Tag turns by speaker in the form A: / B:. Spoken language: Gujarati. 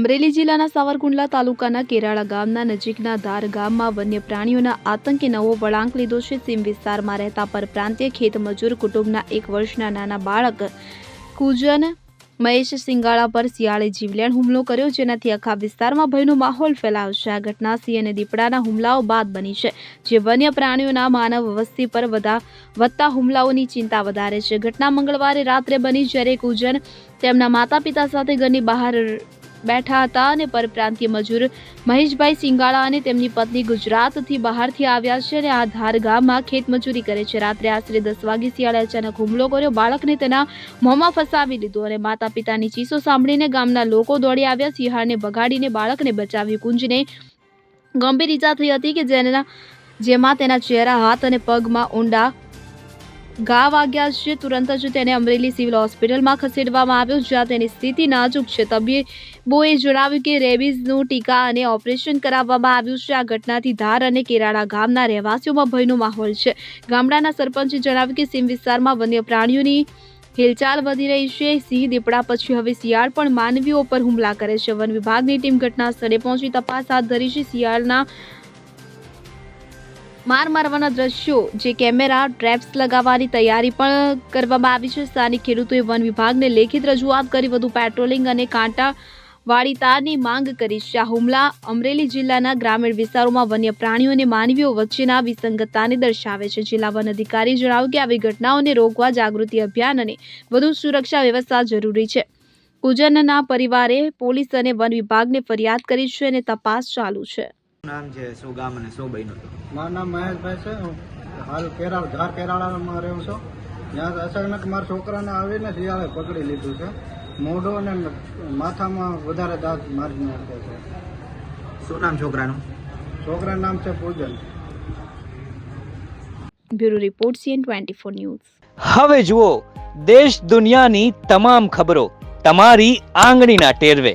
A: અમરેલી જિલ્લાના સાવરકુંડલા તાલુકાના કેરાળા ગામના નજીકના ધાર ગામમાં વન્ય પ્રાણીઓના આતંકે નવો વળાંક લીધો છે. સીમ વિસ્તારમાં રહેતા પરપ્રાંતીય ખેતમજૂર કુટુંબના એક વર્ષના નાના બાળક કુજન મહેશ સિંગાળા પર શિયાળે જીવલેણ હુમલો કર્યો, જેનાથી આખા વિસ્તારમાં ભયનો માહોલ ફેલાયો છે. આ ઘટના સિંહ અને દીપડાના હુમલાઓ બાદ બની છે, જે વન્ય પ્રાણીઓના માનવ વસ્તી પર વધા વધતા હુમલાઓની ચિંતા વધારે છે. ઘટના મંગળવારે રાત્રે બની જ્યારે કુજન તેમના માતા પિતા સાથે ઘરની બહાર બેઠા હતા અને પરપ્રાંતીય મજૂર મહેશભાઈ સિંગાળા અને તેમની પત્ની ગુજરાતથી બહારથી આવ્યા છે અને આ ધાર ગામમાં ખેતમજૂરી કરે છે. રાત્રે આશરે દસ વાગે શિયાળે અચાનક હુમલો કર્યો. બાળકને તેના મોંમાં ફસાવી લીધું અને માતા પિતાની ચીસો સાંભળીને ગામના લોકો દોડી આવ્યા. સિંહાળને ભગાડીને બાળકને બચાવ્યું કુંજને ગંભીર ઈજા થઈ હતી કે જેના જેમાં તેના ચહેરા, હાથ અને પગમાં ઊંડા ઘા વાગ્યા છે. તુરંત જ તેને અમરેલી સિવિલ હોસ્પિટલમાં ખસેડવામાં આવ્યો, જ્યાં તેની સ્થિતિ નાજુક છે. તબીબોએ જણાવ્યું કે રેબીઝનું ટીકા અને ઓપરેશન કરાવવામાં આવ્યું છે. આ ઘટનાથી ધાર અને કેરાળા ગામના રહેવાસીઓમાં ભયનો માહોલ છે. ગામડાના સરપંચે જણાવ્યું કે સીમ વિસ્તારમાં વન્ય પ્રાણીઓની હિલચાલ વધી રહી છે. સિંહ દીપડા પછી હવે શિયાળ પણ માનવીઓ પર હુમલા કરે છે. વન વિભાગની ટીમ ઘટના સ્થળે પહોંચી તપાસ હાથ ધરી છે. શિયાળના માર મારવાના દ્રશ્યો, જે કેમેરા ટ્રેપ્સ લગાવવાની તૈયારી પણ કરવામાં આવી છે. સ્થાનિક ખેડૂતોએ વન વિભાગને લેખિત રજૂઆત કરી વધુ પેટ્રોલિંગ અને કાંટા વાળી તારની માંગ કરી. છે આ હુમલા અમરેલી જિલ્લાના ગ્રામીણ વિસ્તારોમાં વન્ય પ્રાણીઓ અને માનવીઓ વચ્ચેના વિસંગતતાને દર્શાવે છે. જિલ્લા વન અધિકારી જણાવ્યું કે આવી ઘટનાઓને રોકવા જાગૃતિ અભિયાન અને વધુ સુરક્ષા વ્યવસ્થા જરૂરી છે. કુજનના પરિવારે પોલીસ અને વન વિભાગને ફરિયાદ કરી છે અને તપાસ ચાલુ છે.
B: નામ છે શું ગામ અને શું બહેનો હતું?
C: મારું નામ મહેશભાઈ છે હું હાલ કેરાળ ધાર કેરાળામાં રહું છું. ત્યાં અચાનક મારા છોકરાને આવીને શિયાળે પકડી લીધું છે. મોઢો અને માથામાં વધારે દાંત મારી નાખે છે.
B: શું નામ છોકરાનું?
C: છોકરાનું નામ છે Pujan.
A: Bureau report CN twenty four news.
D: હવે જુઓ દેશ દુનિયાની તમામ ખબરો તમારી આંગળીના ટેરવે.